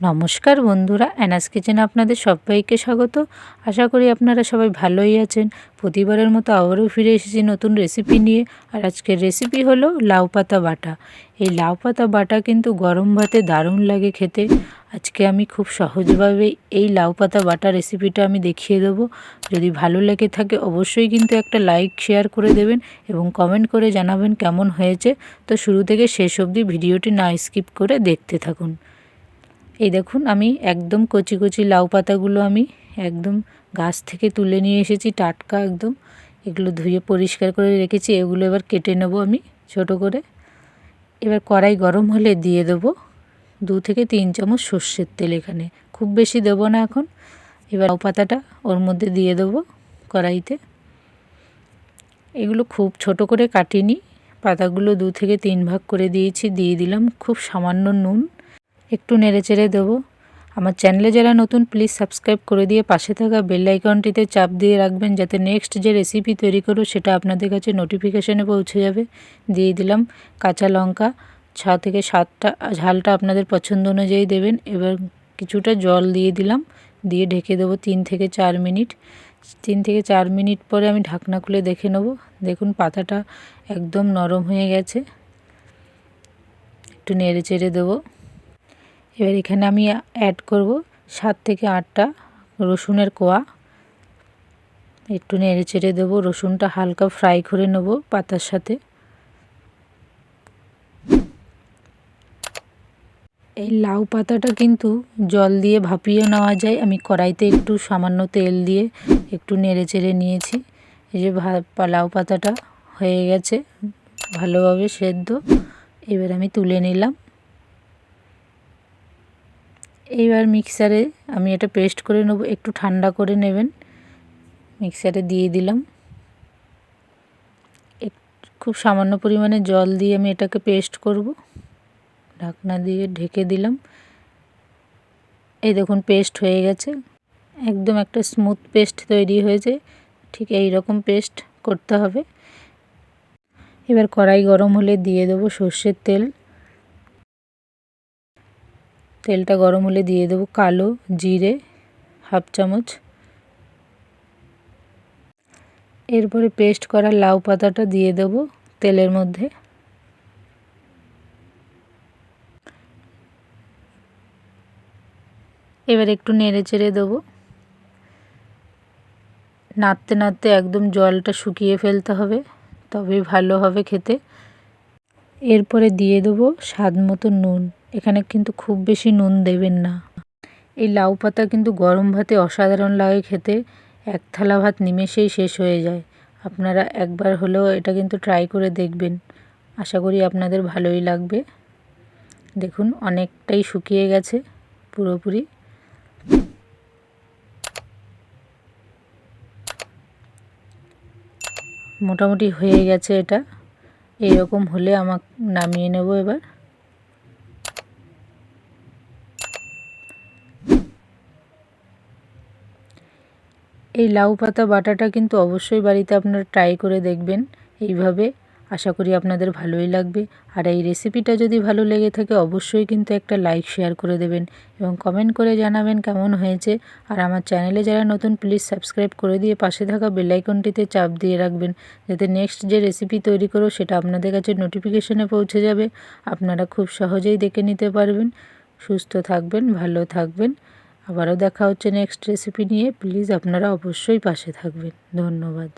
নমস্কার বন্ধুরা, অ্যানাস কিচেনে আপনাদের সবাইকে স্বাগত। আশা করি আপনারা সবাই ভালোই আছেন। প্রতিবারের মতো আবারও ফিরে এসেছি নতুন রেসিপি নিয়ে। আর আজকের রেসিপি হলো লাউ পাতা বাটা। এই লাউ পাতা বাটা কিন্তু গরম ভাতে দারুণ লাগে খেতে। আজকে আমি খুব সহজভাবে এই লাউ পাতা বাটা রেসিপিটা আমি দেখিয়ে দেবো। যদি ভালো লেগে থাকে অবশ্যই কিন্তু একটা লাইক শেয়ার করে দেবেন এবং কমেন্ট করে জানাবেন কেমন হয়েছে। তো শুরু থেকে শেষ অবধি ভিডিওটি না স্কিপ করে দেখতে থাকুন। এই দেখুন, আমি একদম কচি কচি লাউ পাতাগুলো আমি একদম গাছ থেকে তুলে নিয়ে এসেছি, টাটকা একদম। এগুলো ধুয়ে পরিষ্কার করে রেখেছি, এগুলো এবার কেটে নেব আমি ছোট করে। এবার কড়াই গরম হলে দিয়ে দেবো দু থেকে তিন চামচ সর্ষের তেল এখানে। খুব বেশি দেবো না এখন। এবার লাউ পাতাটা ওর মধ্যে দিয়ে দেবো কড়াইতে। এগুলো খুব ছোট করে কাটিনি, পাতাগুলো দু থেকে তিন ভাগ করে দিয়েছি, দিয়ে দিলাম খুব সামান্য নুন। একটু নেড়ে চেড়ে দেবো। আমার চ্যানেলে যারা নতুন প্লিজ সাবস্ক্রাইব করে দিয়ে পাশে থাকা বেল আইকনটিতে চাপ দিয়ে রাখবেন যাতে নেক্সট যে রেসিপি তৈরি করো সেটা আপনাদের কাছে নোটিফিকেশানে পৌঁছে যাবে। দিয়ে দিলাম কাঁচা লঙ্কা, ছ থেকে সাতটা ঝালটা আপনাদের পছন্দ অনুযায়ী দেবেন। এবার কিছুটা জল দিয়ে দিলাম, দিয়ে ঢেকে দেবো তিন থেকে চার মিনিট। তিন থেকে চার মিনিট পরে আমি ঢাকনা খুলে দেখে নেব। দেখুন পাতাটা একদম নরম হয়ে গেছে। একটু নেড়ে চেড়ে দেবো। এবার এখানে আমি অ্যাড করব সাত থেকে আটটা রসুনের কোয়া। একটু নেড়ে চেড়ে দেবো, রসুনটা হালকা ফ্রাই করে নেব পাতার সাথে। এই লাউ পাতাটা কিন্তু জল দিয়ে ভাপিয়ে নেওয়া যায়। আমি কড়াইতে একটু সামান্য তেল দিয়ে একটু নেড়ে চেড়ে নিয়েছি। এই যে লাউ পাতাটা হয়ে গেছে, ভালোভাবে সেদ্ধ। এবার আমি তুলে নিলাম। এইবার মিক্সারে আমি এটা পেস্ট করে নেব, একটু ঠান্ডা করে নেবেন। মিক্সারে দিয়ে দিলাম। খুব সামান্য পরিমাণে জল দিয়ে আমি এটাকে পেস্ট করব। ঢাকনা দিয়ে ঢেকে দিলাম। এই দেখুন পেস্ট হয়ে গেছে। একদম একটা স্মুথ পেস্ট তৈরি হয়েছে। ঠিক এই রকম পেস্ট করতে হবে। এবার কড়াই গরম হলে দিয়ে দেবো সর্ষের তেল। তেলটা গরম হলে দিয়ে দেবো কালো জিরে হাফ চামচ। এরপরে পেস্ট করা লাউ পাতাটা দিয়ে দেবো তেলের মধ্যে। এবার একটু নেড়ে চেড়ে দেবো। নাড়তে নাড়তে একদম জলটা শুকিয়ে ফেলতে হবে তবে ভালো হবে খেতে। এরপরে দিয়ে দেবো স্বাদ মতো নুন। এখানে কিন্তু খুব বেশি নুন দেবেন না। এই লাউ পাতা কিন্তু গরম ভাতে অসাধারণ লাগে খেতে। এক থালা ভাত নিমেষেই শেষ হয়ে যায়। আপনারা একবার হলেও এটা কিন্তু ট্রাই করে দেখবেন। আশা করি আপনাদের ভালোই লাগবে। দেখুন, অনেকটাই শুকিয়ে গেছে পুরোপুরি। মোটামুটি হয়ে গেছে এটা। এইরকম হলে আমাকে নামিয়ে নেব এবার। এই লাউ পাতা বাটাটা কিন্তু অবশ্যই বাড়িতে আপনারা ট্রাই করে দেখবেন। এইভাবে আশা করি আপনাদের ভালোই লাগবে। আর এই রেসিপিটা যদি ভালো লেগে থাকে, অবশ্যই কিন্তু একটা লাইক শেয়ার করে দেবেন এবং কমেন্ট করে জানাবেন কেমন হয়েছে। আর আমার চ্যানেলে যারা নতুন প্লিজ সাবস্ক্রাইব করে দিয়ে পাশে থাকা বেলাইকনটিতে চাপ দিয়ে রাখবেন, যাতে নেক্সট যে রেসিপি তৈরি করো সেটা আপনাদের কাছে নোটিফিকেশনে পৌঁছে যাবে। আপনারা খুব সহজেই দেখে নিতে পারবেন। সুস্থ থাকবেন, ভালো থাকবেন। আবারও দেখা হচ্ছে নেক্সট রেসিপি নিয়ে। প্লিজ আপনারা অবশ্যই পাশে থাকবেন। ধন্যবাদ।